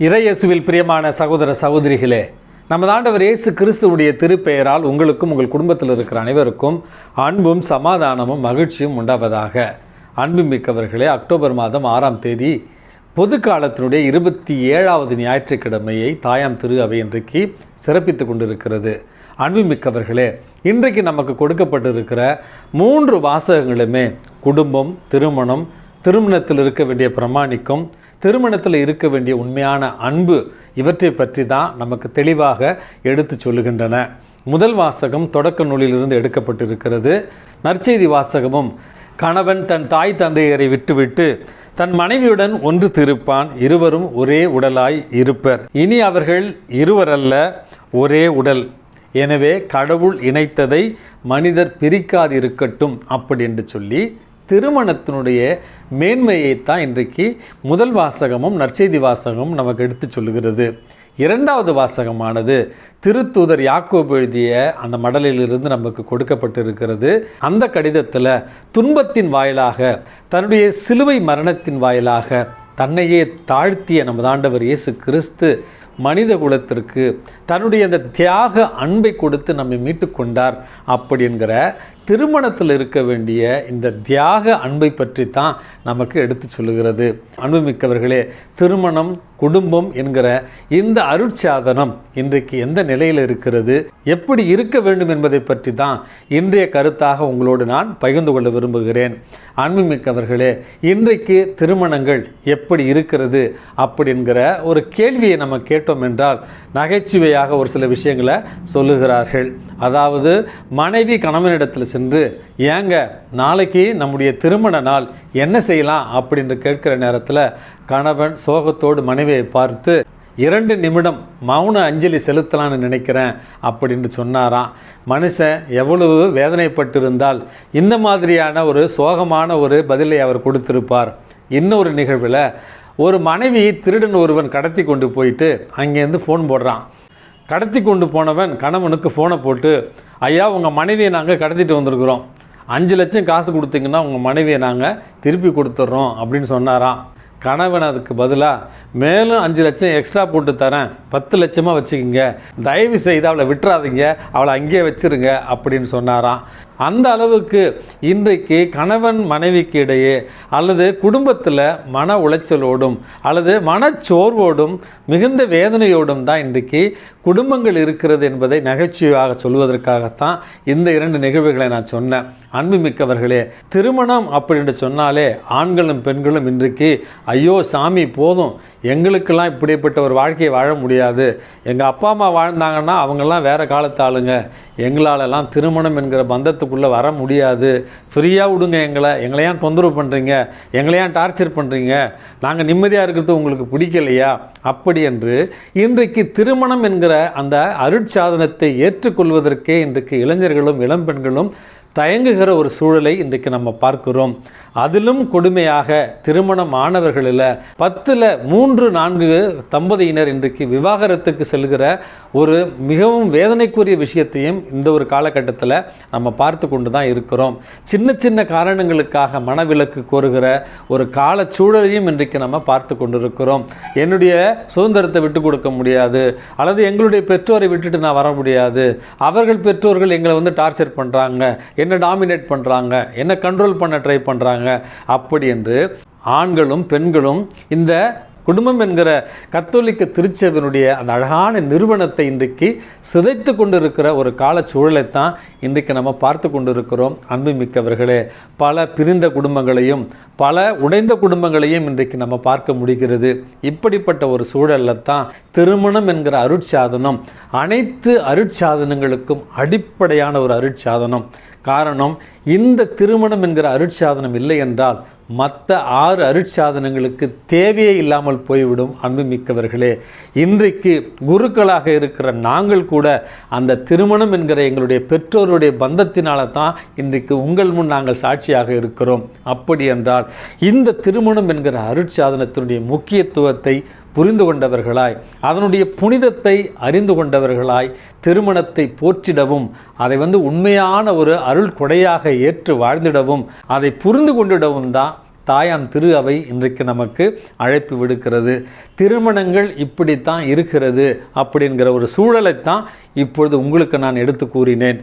இறையேசுவில் பிரியமான சகோதர சகோதரிகளே நமது ஆண்டவர் இயேசு கிறிஸ்துவுடைய திருப்பெயரால் உங்களுக்கும் உங்கள் குடும்பத்தில் இருக்கிற அனைவருக்கும் அன்பும் சமாதானமும் மகிழ்ச்சியும் உண்டாவதாக. அன்பு மிக்கவர்களே அக்டோபர் மாதம் ஆறாம் தேதி பொது காலத்தினுடைய இருபத்தி ஏழாவது ஞாயிற்றுக்கிழமையை தாயாம் திரு அவை இன்றைக்கு சிறப்பித்து கொண்டிருக்கிறது. அன்புமிக்கவர்களே இன்றைக்கு நமக்கு கொடுக்கப்பட்டிருக்கிற மூன்று வாசகங்களுமே குடும்பம் திருமணம் திருமணத்தில் இருக்க வேண்டிய பிரமாணிக்கம் திருமணத்தில் இருக்க வேண்டிய உண்மையான அன்பு இவற்றை பற்றி தான் நமக்கு தெளிவாக எடுத்து சொல்லுகின்றன. முதல் வாசகம் தொடக்க நூலிலிருந்து எடுக்கப்பட்டிருக்கிறது. நற்செய்தி வாசகமும் கணவன் தன் தாய் தந்தையரை விட்டுவிட்டு தன் மனைவியுடன் ஒன்று திருப்பான் இருவரும் ஒரே உடலாய் இருப்பர். இனி அவர்கள் இருவரல்ல ஒரே உடல். எனவே கடவுள் இணைத்ததை மனிதர் பிரிக்காதிருக்கட்டும் அப்படி என்று சொல்லி திருமணத்தினுடைய மேன்மையைத்தான் இன்றைக்கு முதல் வாசகமும் நற்செய்தி வாசகமும் நமக்கு எடுத்து சொல்லுகிறது. இரண்டாவது வாசகமானது திருத்தூதர் யாக்கோபு எழுதிய அந்த மடலிலிருந்து நமக்கு கொடுக்கப்பட்டிருக்கிறது. அந்த கடிதத்தில் துன்பத்தின் வாயிலாக தன்னுடைய சிலுவை மரணத்தின் வாயிலாக தன்னையே தாழ்த்திய நமது ஆண்டவர் இயேசு கிறிஸ்து மனித குலத்திற்கு தன்னுடைய அந்த தியாக அன்பை கொடுத்து நம்மை மீட்டு கொண்டார் அப்படி என்கிற திருமணத்தில் இருக்க வேண்டிய இந்த தியாக அன்பை பற்றி தான் நமக்கு எடுத்து சொல்லுகிறது. அன்புமிக்கவர்களே திருமணம் குடும்பம் என்கிற இந்த அருட்சாதனம் இன்றைக்கு எந்த நிலையில் இருக்கிறது? எப்படி இருக்க வேண்டும் என்பதை பற்றி தான் இன்றைய கருத்தாக உங்களோடு நான் பகிர்ந்து கொள்ள விரும்புகிறேன். அன்புமிக்கவர்களே இன்றைக்கு திருமணங்கள் எப்படி இருக்கிறது அப்படிங்கிற ஒரு கேள்வியை நம்ம கேட்டோம் என்றால் நகைச்சுவையாக ஒரு சில விஷயங்களை சொல்லுகிறார்கள். அதாவது மனைவி கணவனிடத்தில் சென்று ஏங்க நாளைக்கு நம்முடைய திருமண நாள் என்ன செய்யலாம்? அப்படின்னு கேட்கிற நேரத்தில் கணவன் சோகத்தோடு மனைவியை பார்த்து இரண்டு நிமிடம் மௌன அஞ்சலி செலுத்தலாம்னு நினைக்கிறேன் அப்படின்னு சொன்னாராம். மனுஷன் எவ்வளவு வேதனைப்பட்டிருந்தால் இந்த மாதிரியான ஒரு சோகமான ஒரு பதிலை அவர் கொடுத்திருப்பார். இன்னொரு நிகழ்வில் ஒரு மனைவி திருடன் ஒருவன் கடத்தி கொண்டு போயிட்டு அங்கேருந்து ஃபோன் போடுறான். கடத்தி கொண்டு போனவன் கணவனுக்கு ஃபோனை போட்டு ஐயா உங்கள் மனைவியை நாங்கள் கடத்திட்டு வந்திருக்கிறோம். அஞ்சு லட்சம் காசு கொடுத்தீங்கன்னா உங்கள் மனைவியை நாங்கள் திருப்பி கொடுத்துட்றோம் அப்படின்னு சொன்னாராம். கணவன் அதுக்கு பதிலாக மேலும் அஞ்சு லட்சம் எக்ஸ்ட்ரா போட்டு தரேன். பத்து லட்சமாக வச்சுக்கோங்க. தயவு செய்து அவளை விட்டுறாதீங்க. அவளை அங்கேயே வச்சிருங்க அப்படின்னு சொன்னாராம். அந்த அளவுக்கு இன்றைக்கு கணவன் மனைவிக்கு இடையே அல்லது குடும்பத்தில் மன உளைச்சலோடும் அல்லது மனச்சோர்வோடும் மிகுந்த வேதனையோடும் தான் இன்றைக்கு குடும்பங்கள் இருக்கிறது என்பதை நகைச்சுவையாக சொல்வதற்காகத்தான் இந்த இரண்டு நிகழ்வுகளை நான் சொன்னேன். அன்புமிக்கவர்களே திருமணம் அப்படின்னு சொன்னாலே ஆண்களும் பெண்களும் இன்றைக்கு ஐயோ சாமி போதும். எங்களுக்கெல்லாம் இப்படிப்பட்ட ஒரு வாழ்க்கையை வாழ முடியாது. எங்கள் அப்பா அம்மா வாழ்ந்தாங்கன்னா அவங்கெல்லாம் வேறு காலத்து ஆளுங்க. எங்களாலெல்லாம் திருமணம் என்கிற பந்தத்தை பந்தத்துக்குள்ளே வர முடியாது. ஃப்ரீயாக விடுங்க எங்களை. எங்களையான் தொந்தரவு பண்ணுறீங்க எங்களையான் டார்ச்சர் பண்ணுறீங்க நாங்கள் நிம்மதியாக இருக்கிறது உங்களுக்கு பிடிக்கலையா? அப்படி என்று இன்றைக்கு திருமணம் என்கிற அந்த அருட்சாதனத்தை ஏற்றுக்கொள்வதற்கே இன்றைக்கு இளைஞர்களும் இளம்பெண்களும் தயங்குகிற ஒரு சூழலை இன்றைக்கு நம்ம பார்க்கிறோம். அதிலும் கொடுமையாக திருமணம் ஆனவர்களில் பத்தில் மூன்று நான்கு தம்பதியினர் இன்றைக்கு விவாகரத்துக்கு செல்கிற ஒரு மிகவும் வேதனைக்குரிய விஷயத்தையும் இந்த ஒரு காலகட்டத்தில் நம்ம பார்த்து கொண்டு தான் இருக்கிறோம். சின்ன சின்ன காரணங்களுக்காக மனவிலக்கு கோருகிற ஒரு கால சூழலையும் இன்றைக்கு நம்ம பார்த்து கொண்டிருக்கிறோம். என்னுடைய சுதந்திரத்தை விட்டு கொடுக்க முடியாது. அல்லது எங்களுடைய பெற்றோரை விட்டுட்டு நான் வர முடியாது. அவர்கள் பெற்றோர்கள் எங்களை வந்து டார்ச்சர் பண்ணுறாங்க என்ன டாமினேட் பண்ணுறாங்க என்ன கண்ட்ரோல் பண்ண ட்ரை பண்ணுறாங்க அப்படி என்று ஆண்களும் பெண்களும் இந்த குடும்பம் என்கிற கத்தோலிக்க திருச்சபையினுடைய அந்த அழகான நிறுவனத்தை இன்றைக்கு சிதைத்து கொண்டிருக்கிற ஒரு கால சூழலைத்தான் இன்றைக்கு நம்ம பார்த்து கொண்டிருக்கிறோம். அன்புமிக்கவர்களே பல பிரிந்த குடும்பங்களையும் பல உடைந்த குடும்பங்களையும் இன்றைக்கு நம்ம பார்க்க முடிகிறது. இப்படிப்பட்ட ஒரு சூழலில் தான் திருமணம் என்கிற அருட்சாதனம் அனைத்து அருட்சாதனங்களுக்கும் அடிப்படையான ஒரு அருட்சாதனம். காரணம் இந்த திருமணம் என்கிற அருட்சாதனம் இல்லை என்றால் மற்ற ஆறு அருட்சாதனங்களுக்கு தேவையே இல்லாமல் போய்விடும் அன்புமிக்கவர்களே. இன்றைக்கு குருக்களாக இருக்கிற நாங்கள் கூட அந்த திருமணம் என்கிற எங்களுடைய பெற்றோருடைய பந்தத்தினால தான் இன்றைக்கு உங்கள் முன் நாங்கள் சாட்சியாக இருக்கிறோம். அப்படி என்றால் இந்த திருமணம் என்கிற அருட்சாதனத்தினுடைய முக்கியத்துவத்தை புரிந்து கொண்டவர்களாய் அதனுடைய புனிதத்தை அறிந்து கொண்டவர்களாய் திருமணத்தை போற்றிடவும் அதை வந்து உண்மையான ஒரு அருள் கொடையாக ஏற்று வாழ்ந்திடவும் அதை புரிந்து கொண்டிடவும் தான் தாயாம் திரு அவை இன்றைக்கு நமக்கு அழைப்பு விடுக்கிறது. திருமணங்கள் இப்படித்தான் இருக்கிறது அப்படிங்கிற ஒரு சூழலைத்தான் இப்பொழுது உங்களுக்கு நான் எடுத்து கூறினேன்.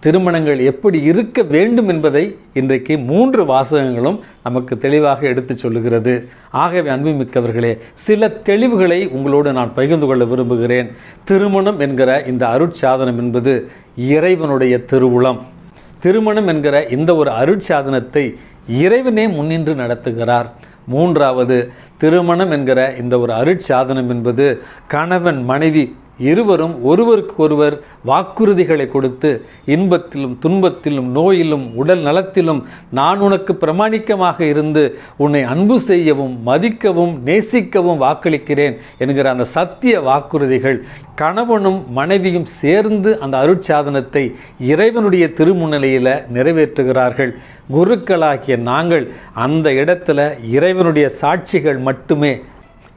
திருமணங்கள் எப்படி இருக்க வேண்டும் என்பதை இன்றைக்கு மூன்று வாசகங்களும் நமக்கு தெளிவாக எடுத்து சொல்லுகிறது. ஆகவே அன்புமிக்கவர்களே சில தெளிவுகளை உங்களோடு நான் பகிர்ந்து கொள்ள விரும்புகிறேன். திருமணம் என்கிற இந்த அருட்சாதனம் என்பது இறைவனுடைய திருவுளம். திருமணம் என்கிற இந்த ஒரு அருட்சாதனத்தை இறைவனே முன்னின்று நடத்துகிறார். மூன்றாவது திருமணம் என்கிற இந்த ஒரு அருட்சாதனம் என்பது கணவன் மனைவி இருவரும் ஒருவருக்கொருவர் வாக்குறுதிகளை கொடுத்து இன்பத்திலும் துன்பத்திலும் நோயிலும் உடல் நலத்திலும் நான் உனக்கு பிரமாணிக்கமாக இருந்து உன்னை அன்பு செய்யவும் மதிக்கவும் நேசிக்கவும் வாக்களிக்கிறேன் என்கிற அந்த சத்திய வாக்குறுதிகள் கணவனும் மனைவியும் சேர்ந்து அந்த அருட்சாதனத்தை இறைவனுடைய திருமுன்னிலையில் நிறைவேற்றுகிறார்கள். குருக்களாகிய நாங்கள் அந்த இடத்துல இறைவனுடைய சாட்சிகள் மட்டுமே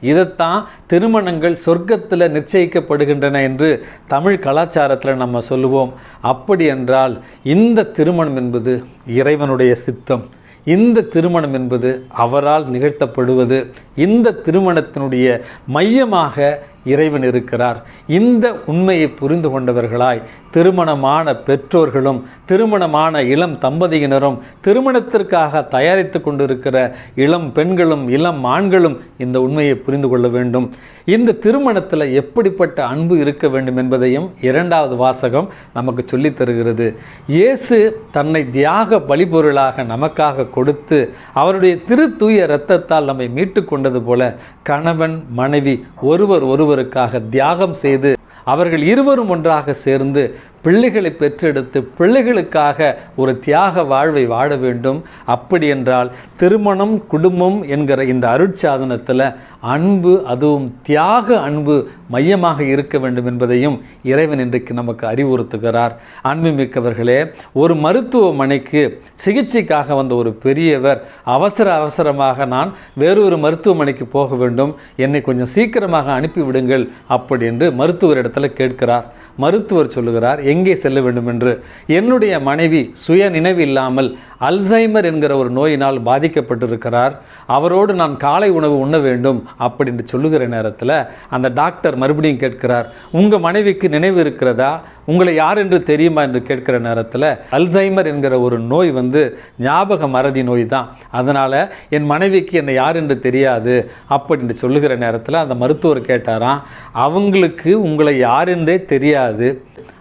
இதைத்தான் திருமணங்கள் சொர்க்கத்தில் நிச்சயிக்கப்படுகின்றன என்று தமிழ் கலாச்சாரத்தில் நம்ம சொல்லுவோம். அப்படி என்றால் இந்த திருமணம் என்பது இறைவனுடைய சித்தம். இந்த திருமணம் என்பது அவரால் நிகழ்த்தப்படுவது. இந்த திருமணத்தினுடைய மையமாக இறைவன் இருக்கிறார். இந்த உண்மையை புரிந்து கொண்டவர்களாய் திருமணமான பெற்றோர்களும் திருமணமான இளம் தம்பதியினரும் திருமணத்திற்காக தயாரித்து கொண்டிருக்கிற இளம் பெண்களும் இளம் ஆண்களும் இந்த உண்மையை புரிந்து கொள்ள வேண்டும். இந்த திருமணத்தில் எப்படிப்பட்ட அன்பு இருக்க வேண்டும் என்பதையும் இரண்டாவது வாசகம் நமக்கு சொல்லித் தருகிறது. இயேசு தன்னை தியாக பலிபொருளாக நமக்காக கொடுத்து அவருடைய திரு தூய இரத்தத்தால் நம்மை மீட்டு கொண்டது போல கணவன் மனைவி ஒருவர் ஒருவருக்காக தியாகம் செய்து அவர்கள் இருவரும் ஒன்றாக சேர்ந்து பிள்ளைகளை பெற்றெடுத்து பிள்ளைகளுக்காக ஒரு தியாக வாழ்வை வாழ வேண்டும். அப்படி என்றால் திருமணம் குடும்பம் என்கிற இந்த அருட்சாதனத்தில் அன்பு அதுவும் தியாக அன்பு மையமாக இருக்க வேண்டும் என்பதையும் இறைவன் இன்றைக்கு நமக்கு அறிவுறுத்துகிறார். அன்பு மிக்கவர்களே ஒரு மருத்துவமனைக்கு சிகிச்சைக்காக வந்த ஒரு பெரியவர் அவசர அவசரமாக நான் வேறொரு மருத்துவமனைக்கு போக வேண்டும். என்னை கொஞ்சம் சீக்கிரமாக அனுப்பிவிடுங்கள் அப்படி என்று மருத்துவர் இடத்துல கேட்கிறார். மருத்துவர் சொல்லுகிறார் எங்கே செல்ல வேண்டும் என்று என்னுடைய மனைவி சுய நினைவு இல்லாமல் அல்சைமர் என்கிற ஒரு நோயினால் பாதிக்கப்பட்டிருக்கிறார். அவரோடு நான் காலை உணவு உண்ண வேண்டும் அப்படின்னு சொல்லுகிற நேரத்தில் அந்த டாக்டர் மறுபடியும் கேட்கிறார் உங்கள் மனைவிக்கு நினைவு இருக்கிறதா? உங்களை யார் என்று தெரியுமா? என்று கேட்கிற நேரத்தில் அல்சைமர் என்கிற ஒரு நோய் வந்து ஞாபக மறதி நோய் தான். அதனால் என் மனைவிக்கு என்னை யார் என்று தெரியாது அப்படின்னு சொல்லுகிற நேரத்தில் அந்த மருத்துவர் கேட்டாராம் அவங்களுக்கு உங்களை யார் என்றே தெரியாது.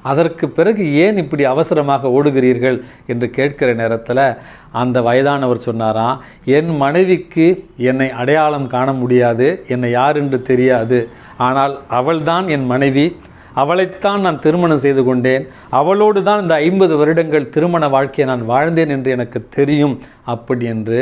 அதற்கு பிறகு ஏன் இப்படி அவசரமாக ஓடுகிறீர்கள்? என்று கேட்கிற நேரத்தில் அந்த வயதானவர் சொன்னாராம் என் மனைவிக்கு என்னை அடையாளம் காண முடியாது என்னை யார் என்று தெரியாது. ஆனால் அவள்தான் என் மனைவி. அவளைத்தான் நான் திருமணம் செய்து கொண்டேன். அவளோடு தான் இந்த ஐம்பது வருடங்கள் திருமண வாழ்க்கையை நான் வாழ்ந்தேன் என்று எனக்கு தெரியும். அப்படி என்று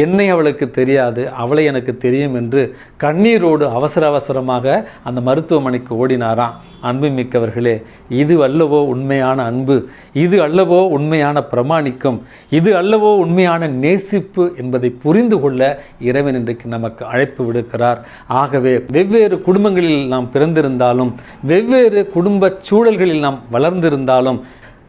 என்னை அவளுக்கு தெரியாது அவளை எனக்கு தெரியும் என்று கண்ணீரோடு அவசர அவசரமாக அந்த மருத்துவமனைக்கு ஓடினாராம் அன்பு மிக்கவர்களே இது அல்லவோ உண்மையான அன்பு? இது அல்லவோ உண்மையான பிரமாணிக்கம்? இது அல்லவோ உண்மையான நேசிப்பு என்பதை புரிந்து கொள்ள இறைவன் இன்றைக்கு நமக்கு அழைப்பு விடுக்கிறார். ஆகவே வெவ்வேறு குடும்பங்களில் நாம் பிறந்திருந்தாலும் வெவ்வேறு குடும்ப சூழல்களில் நாம் வளர்ந்திருந்தாலும் இருந்தாலும்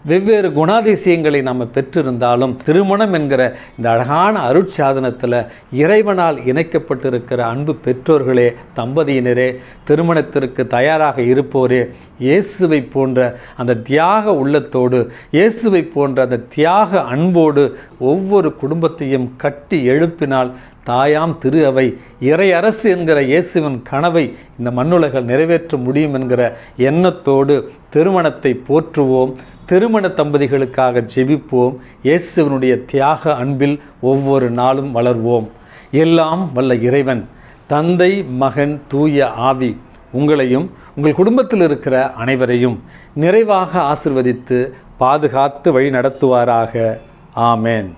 வெவ்வேறு குணாதிசயங்களை நாம் பெற்றிருந்தாலும் திருமணம் என்கிற இந்த அழகான அருட்சாதனத்தில் இறைவனால் இணைக்கப்பட்டிருக்கிற அன்பு பெற்றோர்களே தம்பதியினரே திருமணத்திற்கு தயாராக இருப்போரே இயேசுவை போன்ற அந்த தியாக உள்ளத்தோடு இயேசுவை போன்ற அந்த தியாக அன்போடு ஒவ்வொரு குடும்பத்தையும் கட்டி எழுப்பினால் தாயாம் திரு அவை இறையரசு என்கிற இயேசுவின் கனவை இந்த மண்ணுலகில் நிறைவேற்ற முடியும் என்கிற எண்ணத்தோடு திருமணத்தை போற்றுவோம். திருமண தம்பதிகளுக்காக ஜெபிப்போம். இயேசுவனுடைய தியாக அன்பில் ஒவ்வொரு நாளும் வளர்வோம். எல்லாம் வல்ல இறைவன் தந்தை மகன் தூய ஆவி உங்களையும் உங்கள் குடும்பத்தில் இருக்கிற அனைவரையும் நிறைவாக ஆசிர்வதித்து பாதுகாத்து வழி நடத்துவாராக ஆமேன்.